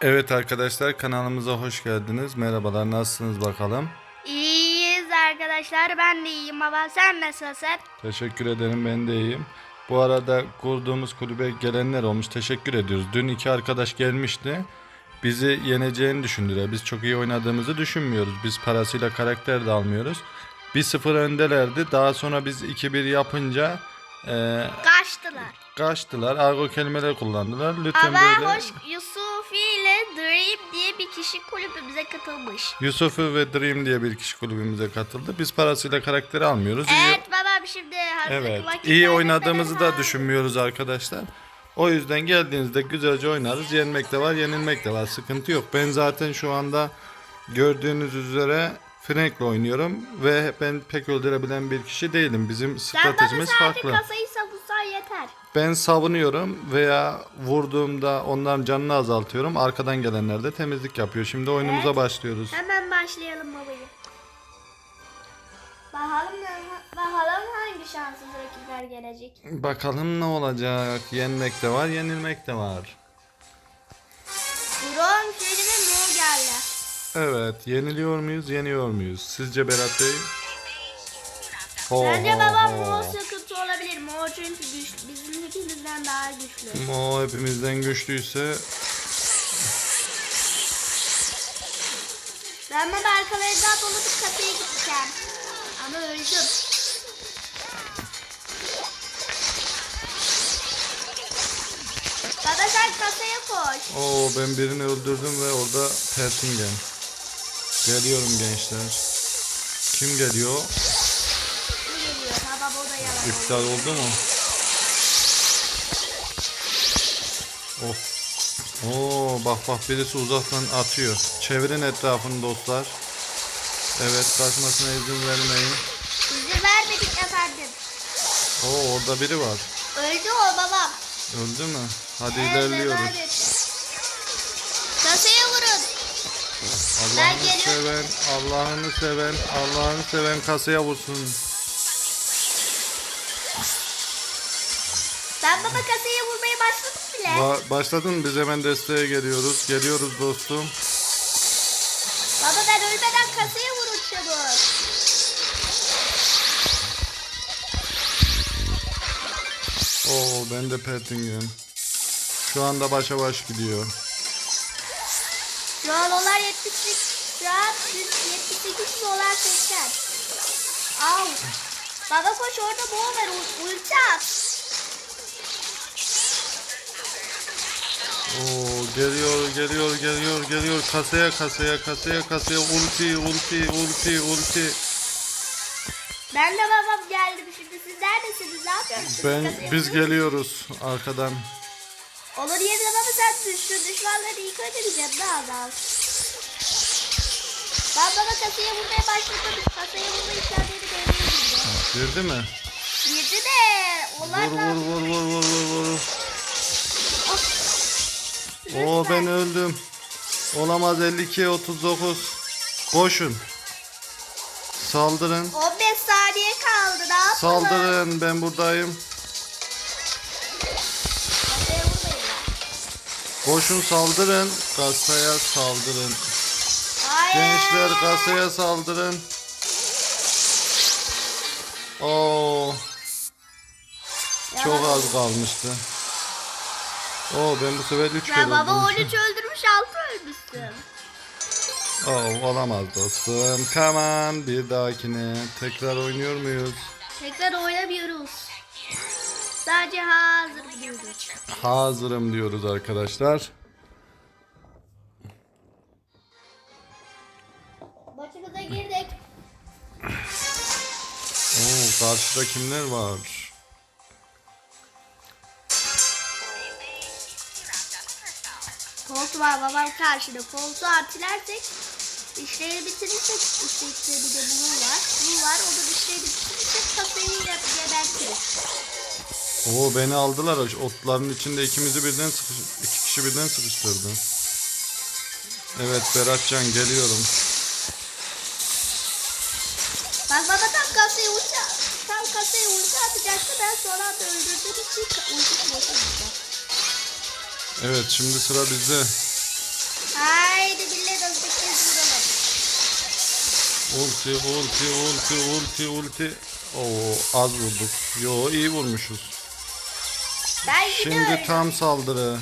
Evet arkadaşlar kanalımıza hoş geldiniz. Merhabalar nasılsınız bakalım? İyiyiz arkadaşlar. Ben de iyiyim baba. Sen nasılsın? Teşekkür ederim ben de iyiyim. Bu arada kurduğumuz kulübe gelenler olmuş. Teşekkür ediyoruz. Dün iki arkadaş gelmişti. Bizi yeneceğini düşündüler. Biz çok iyi oynadığımızı düşünmüyoruz. Biz parasıyla karakter de almıyoruz. 1-0 öndelerdi. Daha sonra biz 2-1 yapınca e, Kaçtılar. kaçtılar. Argo kelimeler kullandılar. Lütfen Ama böyle... hoş Yusufi ile Dream diye bir kişi kulübümüze katılmış. Yusuf'u ve Dream diye bir kişi kulübümüze katıldı. Biz parasıyla karakteri almıyoruz. İyi- Evet babam şimdi hazır Evet. iyi oynadığımızı da düşünmüyoruz arkadaşlar. O yüzden geldiğinizde güzelce oynarız. Yenmek de var, yenilmek de var. Sıkıntı yok. Ben zaten şu anda gördüğünüz üzere Frank'le oynuyorum ve ben pek öldürebilen bir kişi değilim. Bizim Sen bana stratejimiz sadece farklı. kasayı. Ben savunuyorum veya vurduğumda onların canını azaltıyorum. Arkadan gelenler de temizlik yapıyor. Şimdi oyunumuza Evet. başlıyoruz. Hemen başlayalım babayı. Bakalım, bakalım hangi şanssız rakipler gelecek. Bakalım ne olacak. Yenmek de var, yenilmek de var. Durum şöyle ve Mo geldi. Evet, yeniliyor muyuz, yeniyor muyuz? Sizce Berat Bey? Ho, Bence ho, babam ho. Mo sıkıntı olabilir. Mo çünkü güçlü. Bizim hepimizden daha güçlü. Mo hepimizden güçlüyse Ben baba arkalarından doladık kafeye gideceğim. Ama öldüm. Baba sen kasaya koş. Oo ben birini öldürdüm ve orada Pertingen. Geliyorum gençler. Kim geliyor? Bu geliyor. Baba o da yalan. İptal oldu mu? Of. Oo bak bak birisi uzaktan atıyor. Çevirin etrafını dostlar. Evet kaçmasına izin vermeyin. İzin vermedik efendim. Oo orada biri var. Öldü o babam. Öldü mü? Hadi Evet, ilerliyoruz. Kasaya vurun. Allah'ını seven, Allah'ını seven, Allah'ını seven kasaya vursun. Ben baba kasaya bile. Ba- başladın biz hemen desteğe geliyoruz. Geliyoruz dostum. Baba ben ölmeden kasaya vurun çabuk. Oo ben de Pertingen. Şu anda başa baş gidiyor. Şu an dolar 78, şu an 78 dolar 80. Al. Baba koş orada boğa var ul- ulti at. Oo geliyor geliyor geliyor geliyor kasaya kasaya kasaya kasaya ulti ulti ulti ulti. Ben de babam geldim şimdi siz neredesiniz ne yapıyorsunuz? Ben Kasaya biz vurun. geliyoruz arkadan. Olur yerine baba sen düş, şu düşmanları ilk önce bir canını azalt. Ben baba kasaya vurmaya başladım. Kasaya vurma işlemleri devreye girdi. Girdi mi? Girdi de onlar Vur da... vur vur vur vur vur vur. Oo ben öldüm. Olamaz 52 39. Koşun. Saldırın. 15 saniye kaldı ne yapalım? Saldırın ben buradayım. Koşun saldırın. Kasaya saldırın. Hayır. Gençler kasaya saldırın. Oo çok az kalmıştı. Oo ben bu sefer 3 kere Ya baba öldürmüşüm. 13 öldürmüş 6 ölmüşsün. Oo olamaz dostum. Come on bir dahakine. Tekrar oynuyor muyuz? Tekrar oynamıyoruz. Sadece hazır gidiyoruz. Hazırım diyoruz arkadaşlar. Maçımıza girdik. Oo karşıda kimler var? Kolt var babam karşıda. Koltuğu artilersek işleri bitirirsek işte, bir de bunun var. Bu var. Onun işleri bitirirsek kasayı gebertiriz. Oo beni aldılar. O Otların içinde ikimizi birden sıkış iki kişi birden sıkıştırdı. Evet Beratcan geliyorum. Bak baba tam kasayı ulti tam kasayı ulti atacaktı. Ben sonra da öldürdüğüm için ulti boşa. Evet şimdi sıra bizde. de bile vuralım. Ulti, ulti, ulti, ulti, ulti. Oo az vurduk. Yo iyi vurmuşuz. Ben Şimdi öyle. tam saldırı.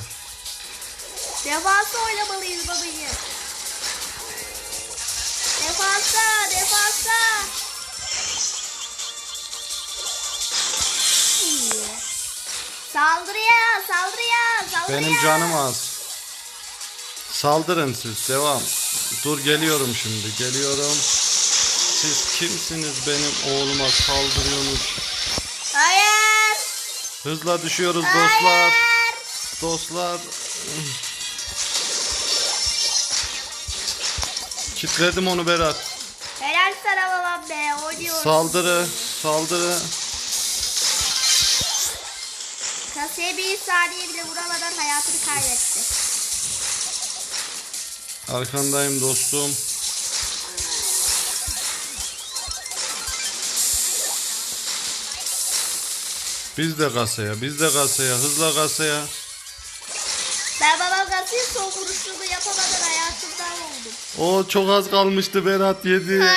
Defansa oynamalıyız babacığım. Defansa, defansa. Saldırıya, saldırıya, saldırıya. Benim canım az. Saldırın siz devam. Dur geliyorum şimdi geliyorum. Siz kimsiniz benim oğluma saldırıyorsunuz? Hayır. Hızla düşüyoruz dostlar. Hayır. Dostlar. Kitledim onu Berat. Helal sana babam be. Oynuyoruz. Saldırı, saldırı. Bir saniye bile vuramadan hayatını kaybetti. Arkandayım dostum. Biz de kasaya, biz de kasaya, hızla kasaya. Ben babam kasayı son vuruşunu yapamadan hayatımdan oldum. O çok az kalmıştı Berat kadar.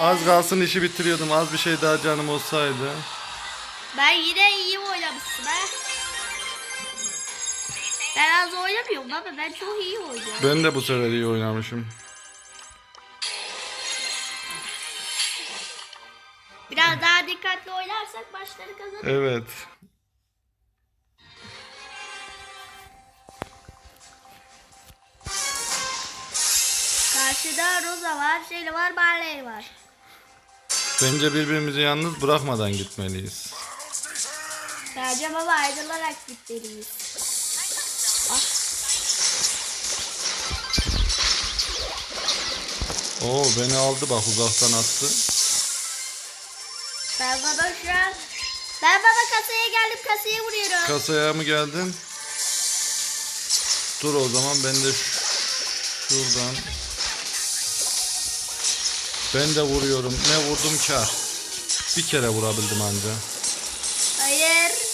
Az kalsın işi bitiriyordum. Az bir şey daha canım olsaydı. Ben yine iyi oynamışsın ha. Ben az oynamıyorum ama ben çok iyi oynuyorum. Ben de bu sefer iyi oynamışım. Biraz daha dikkatli oynarsak maçları kazanırız. Evet. Karşıda Rosa var, Shelly var, Barley var. Bence birbirimizi yalnız bırakmadan gitmeliyiz. Sadece baba ayrılarak gitmeliyiz. Oo beni aldı bak uzaktan attı. Ben baba şu an... Ben baba kasaya geldim, kasaya vuruyorum. Kasaya mı geldin? Dur o zaman ben de şuradan. Ben de vuruyorum. Ne vurdum kar. Bir kere vurabildim anca. Hayır.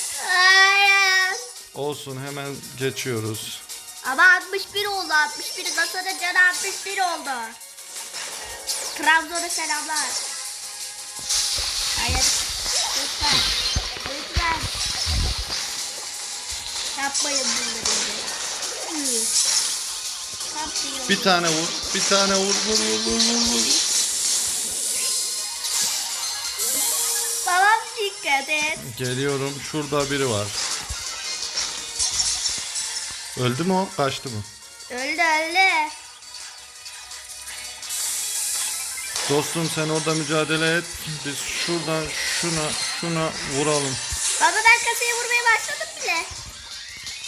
Olsun hemen geçiyoruz. Ama 61 oldu. 61 Nasır'ın canı 61 oldu. Trabzon'a selamlar. Hayır. Lütfen. Lütfen. Yapmayın bunları. Yapmayın. Bir tane vur. Bir tane vur. Vur vur vur vur. vur. Babam dikkat et. Geliyorum. Şurada biri var. Öldü mü o? Kaçtı mı? Öldü öldü. Dostum sen orada mücadele et. Biz şuradan şuna şuna vuralım. Baba ben kasaya vurmaya başladım bile.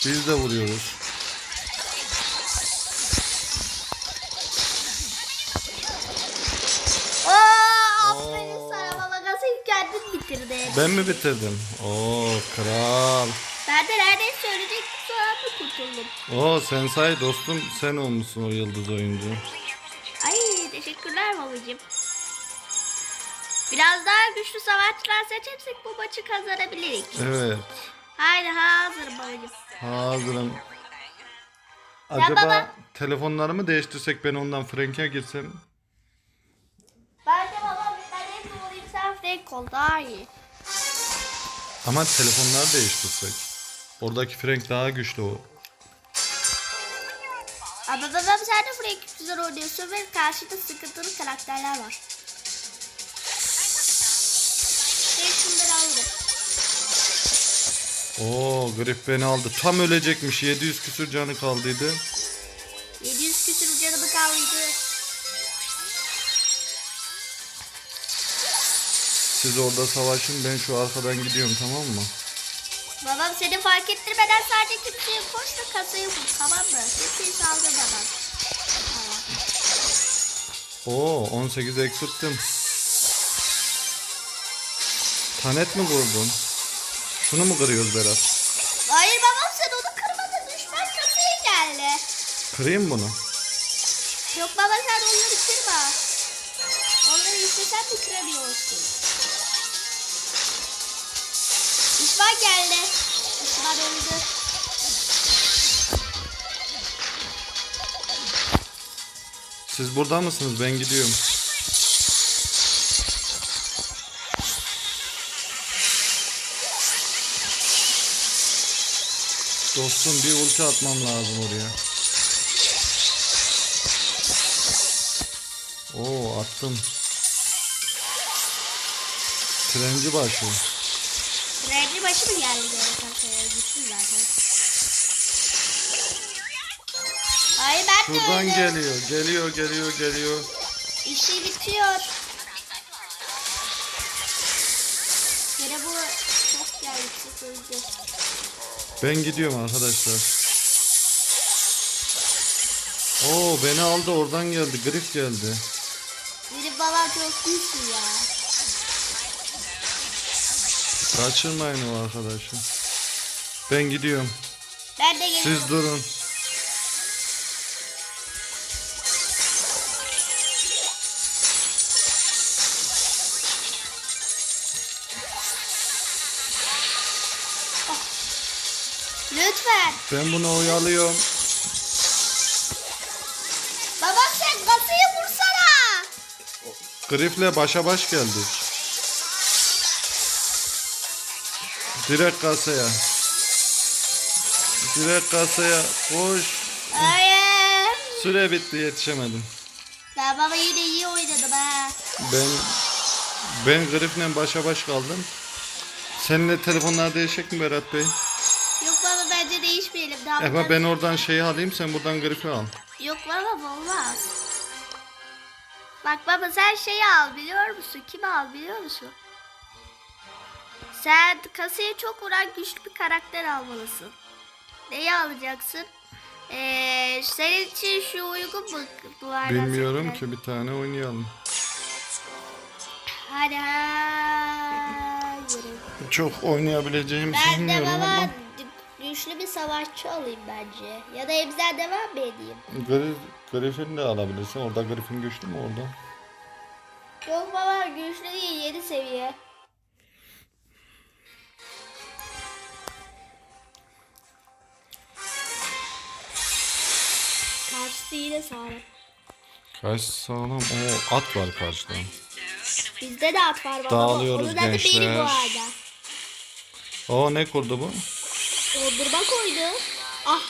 Biz de vuruyoruz. Oo, aferin sana baba kasayı kendin bitirdin. Ben mi bitirdim? Oo kral. Ben de neredeyse ölecektim sonra mı kurtuldum? Oo Sensai dostum sen olmuşsun o yıldız oyuncu. Ay teşekkürler babacığım. Biraz daha güçlü savaşçılar seçersek bu maçı kazanabiliriz. Evet. Haydi hazır babacığım. Hazırım. Acaba baba. telefonlarımı değiştirsek ben ondan Frank'e girsem? Bence babam ben en olayım sen Frank ol daha iyi. Ama telefonları değiştirsek. Oradaki Frank daha güçlü o. Ama babam sen de Frank güzel oynuyorsun ve karşıda sıkıntılı karakterler var. Ben şunları alırım. Oo grip beni aldı. Tam ölecekmiş. 700 küsür canı kaldıydı. 700 küsür canımı kaldıydı. Siz orada savaşın ben şu arkadan gidiyorum tamam mı? Seni fark ettirmeden sadece kimseye koş da kasayı vur tamam mı? Kimseyi saldırmadan. Oo 18 eksilttim. Tanet mi kurdun? Şunu mu kırıyoruz Berat? Hayır babam sen onu kırmadın. Düşman kasaya geldi. Kırayım bunu. Yok baba sen onları kırma. Onları istesen de kıramıyorsun. Düşman geldi. Düşman öldü. Siz burada mısınız? Ben gidiyorum. Dostum bir ulti atmam lazım oraya. Oo attım. Trenci başı. Rengi başı mı geldi böyle kasaya? Gitti zaten. Hayır ben de Şuradan öyle. geliyor. Geliyor, geliyor, geliyor. İşi bitiyor. Yine bu çok geldi. Çok öldü. Ben gidiyorum arkadaşlar. Oo beni aldı oradan geldi. Grif geldi. Benim babam çok güçlü ya. Kaçırmayın o arkadaşı. Ben gidiyorum. Ben de geliyorum. Siz durun. Lütfen. Ben bunu oyalıyorum. Babam sen kasayı vursana. Grif'le başa baş geldik. Direkt kasaya. Direkt kasaya. Koş. Hayır. Süre bitti yetişemedim. Ben baba yine iyi oynadım ha. Ben ben Grif'le başa baş kaldım. Seninle telefonlar değişecek mi Berat Bey? Yok baba bence değişmeyelim. Daha bunlar- ben oradan şeyi alayım sen buradan Grif'i al. Yok baba olmaz. Bak baba sen şeyi al biliyor musun? Kimi al biliyor musun? Sen kasaya çok vuran güçlü bir karakter almalısın. Neyi alacaksın? Ee, senin için şu uygun mu? Duvardan Bilmiyorum ki bir tane oynayalım. Hadi hayır. Çok oynayabileceğimi Ben de sanmıyorum baba ama. güçlü bir savaşçı alayım bence. Ya da Emzel devam mı edeyim? Grif, Griffin de alabilirsin. Orada Griffin güçlü mü orada? Yok baba güçlü değil 7 seviye. Karşısı yine sağlam. Kaç sağlam. Oo at var karşıda. Bizde de at var baba. Dağılıyoruz Onun adı benim gençler. bu arada. Oo ne kurdu bu? Dondurma koydu. Ah.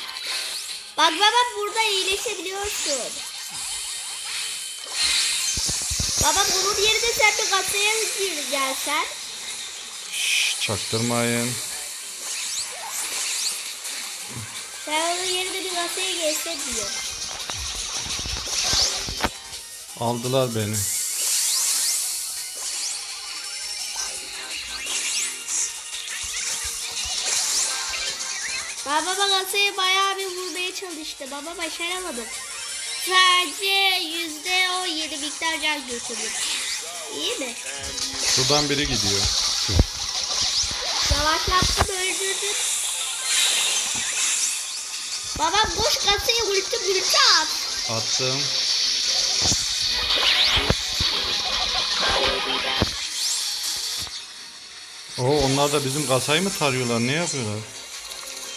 Bak baba burada iyileşebiliyorsun. Baba bunun yerine sen bir kasaya gelsen. Şşş çaktırmayın. Sen onun yerine bir kasaya geçsen diyor. Aldılar beni. Ben baba kasayı bayağı bir vurmaya çalıştım ama başaramadım. Sadece yüzde o yedi miktar can götürdüm. İyi mi? Şuradan biri gidiyor. Yavaşlattım öldürdüm. Baba boş kasayı ulti ulti at. Attım. Oo onlar da bizim kasayı mı tarıyorlar? Ne yapıyorlar?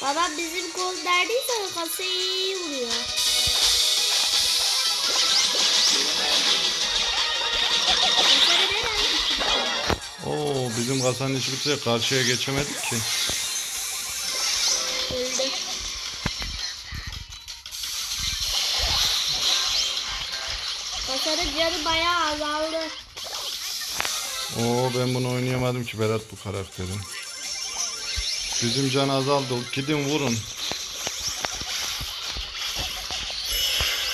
Baba bizim kol neredeyse o kasayı vuruyor. Oo bizim kasanın işi bitti. Karşıya geçemedik ki. Oo ben bunu oynayamadım ki Berat bu karakteri. Bizim can azaldı. Gidin vurun.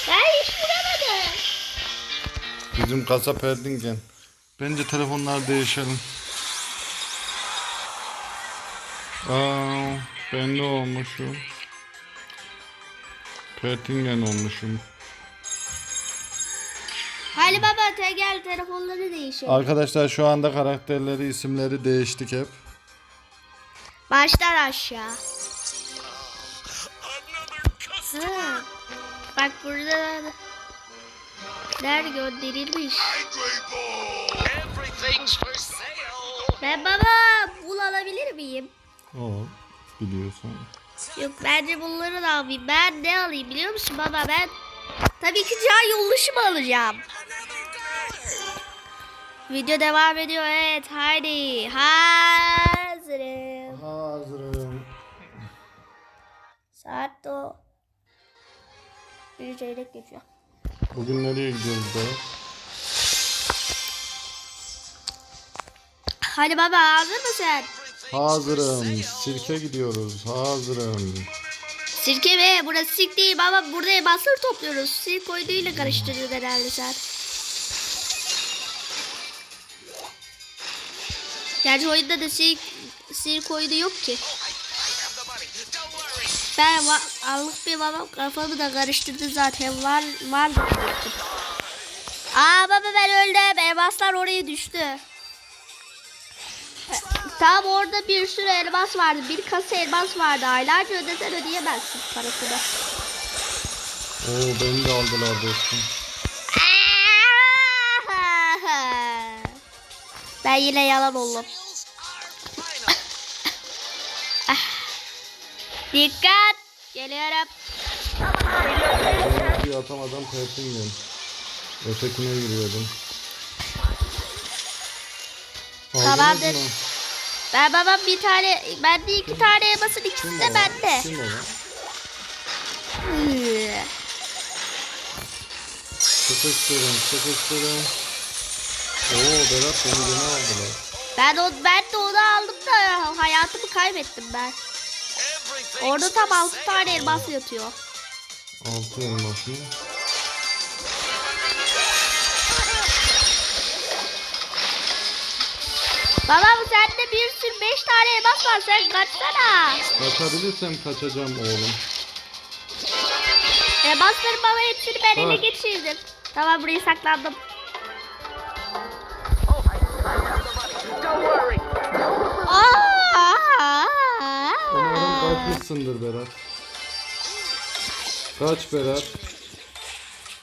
Ben hiç vuramadım. Bizim kasa Perdingen. Bence telefonlar değişelim. Aa, ben ne olmuşum? Perdingen olmuşum. Hadi te gel telefonları değişelim. Arkadaşlar şu anda karakterleri, isimleri değiştik hep. Baştan aşağı. Ha. Bak burada. Everything's for sale. Ben baba bul alabilir miyim? O biliyorsun. Yok bence bunları da alayım. Ben ne alayım biliyor musun baba? Ben Tabii ki can yoluşumu alacağım. Video devam ediyor. Evet haydi. Hazırım. Hazırım. Saat o. Bir çeyrek geçiyor. Bugün nereye gidiyoruz Berat? Hadi baba hazır mısın? Hazırım. Sirke gidiyoruz. Hazırım. Sirke mi? Burası sirk değil baba. Burada elmasları topluyoruz. Sirk oyunuyla karıştırıyoruz herhalde sen. Gerçi oyunda da sirk, sirk oyunu yok ki. Ben allık bir babam kafamı da karıştırdı zaten. Var var diyecektim. Aa baba ben öldüm. Elmaslar oraya düştü. E, Tam orada bir sürü elmas vardı. Bir kasa elmas vardı. Aylarca ödesen ödeyemezsin parasını. Oo beni de aldılar dostum. Ben yine yalan oldum. Dikkat. Geliyorum. Ben bir atamadan tersim Ötekine. Aldınız Tamamdır. mı? Ben babam bir tane, bende iki tane elmasın ikisi de bende. Kim o? Sıkıştırın, sıkıştırın. Oo Berat beni gene aldılar. Ben o ben de onu aldım da hayatımı kaybettim ben. Orada tam altı tane elmas yatıyor. Altı elmas mı? Babam sende bir sürü beş tane elmas var sen kaçsana. Kaçabilirsem kaçacağım oğlum. Elmasların baba hepsini ben ele Bak. geçirdim. Tamam burayı saklandım. Umarım kaçmışsındır Berat. Kaç Berat.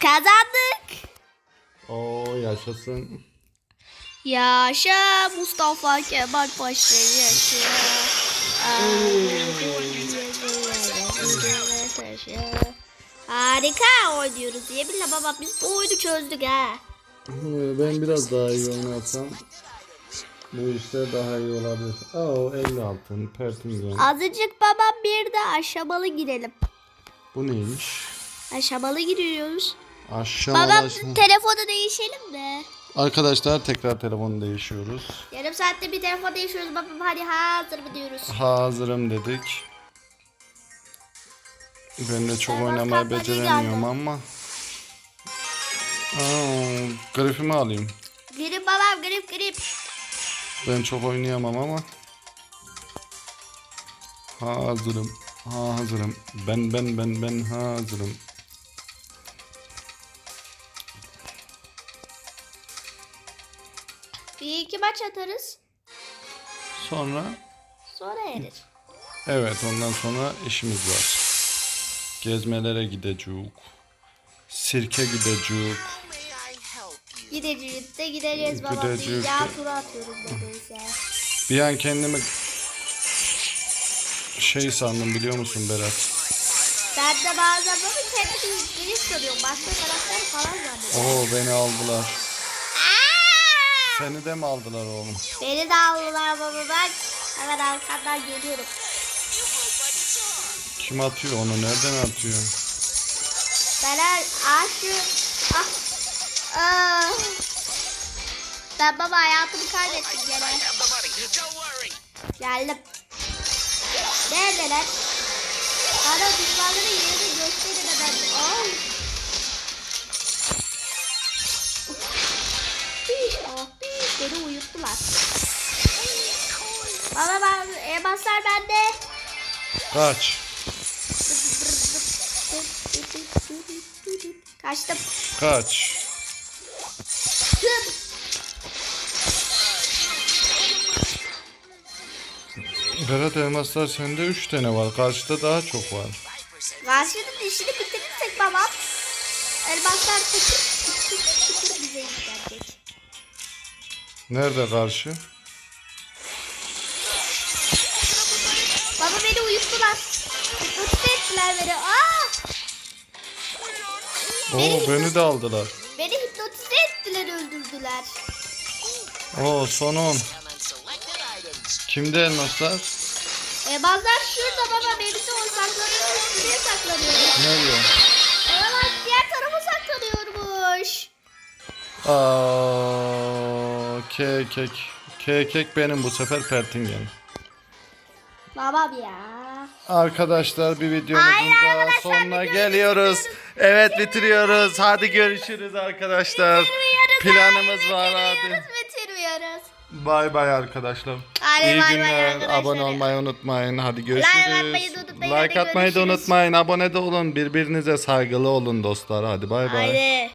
Kazandık. Oo yaşasın. Yaşa Mustafa Kemal Paşa yaşa. Harika oynuyoruz. Yeminle baba biz bu oyunu çözdük ha. Ee, Ben biraz daha iyi oynarsam bu işte daha iyi olabilir. Oo 50 altın pertingen. Azıcık babam bir de aşamalı girelim. Bu neymiş? Aşamalı giriyoruz. Aşağı Babam aşağı. telefonu değişelim mi? Arkadaşlar tekrar telefonu değişiyoruz. Yarım saatte bir telefon değişiyoruz babam hadi hazır mı diyoruz. Hazırım dedik. Ben de çok oynamayı beceremiyorum ama. Aa, grafimi alayım. Grip babam grip grip. Ben çok oynayamam ama. Hazırım. Hazırım. Ben ben ben ben hazırım. Bir iki maç atarız. Sonra Sonra erir. evet ondan sonra işimiz var. Gezmelere gideceğiz. Sirke gideceğiz. Gideceğiz de gideceğiz baba. Gideceğiz Bir yağ de. turu atıyoruz neredeyse. Bir an kendimi şey sandım biliyor musun Berat? Ben de bazen böyle kendimi grip sanıyorum. Başka karakter falan zannediyorum. Oo beni aldılar. Seni de mi aldılar oğlum? Beni de aldılar baba bak. Hemen arkandan geliyorum. Kim atıyor onu? Nereden atıyor? Ben her ah şu ah. Ben baba hayatımı kaybettim gene. Geldim. Neredeler? Bana düşmanların yerini gösterin hemen. Ay. Piş, oh piş. Beni uyuttular. Baba ben elmaslar bende. Kaç. Kaçtım. Kaç. Tüm. Berat elmaslar sende 3 tane var. Karşıda daha çok var. Karşının işini bitirirsek babam. Elmaslar tıkır bize yüklenecek. Nerede karşı? Baba beni uyuttular. Mutlu ettiler beni. Aa! Oo beni de aldılar. Beni hipnotize ettiler öldürdüler. Oo son 10. And selected items. Kimde elmaslar? E bazılar şurada baba beni de o saklanıyor. Şuraya saklanıyor. Nerede? Bak diğer tarafa saklanıyormuş. Aa, kekek. Kekek benim bu sefer Pertingen. Babam ya. Arkadaşlar bir videomuzun Hayır daha arkadaşlar, sonuna videoyu geliyoruz. Evet bitiriyoruz. Hadi görüşürüz arkadaşlar. Planımız var hadi. Bitirmiyoruz bitirmiyoruz. Bay bay arkadaşlar. Hadi İyi bay bay günler. arkadaşlar. Abone olmayı unutmayın. Hadi görüşürüz. atmayı da unutmayın. Like atmayı da görüşürüz. unutmayın. Abone de olun. Birbirinize saygılı olun dostlar. Hadi bay bay. Haydi.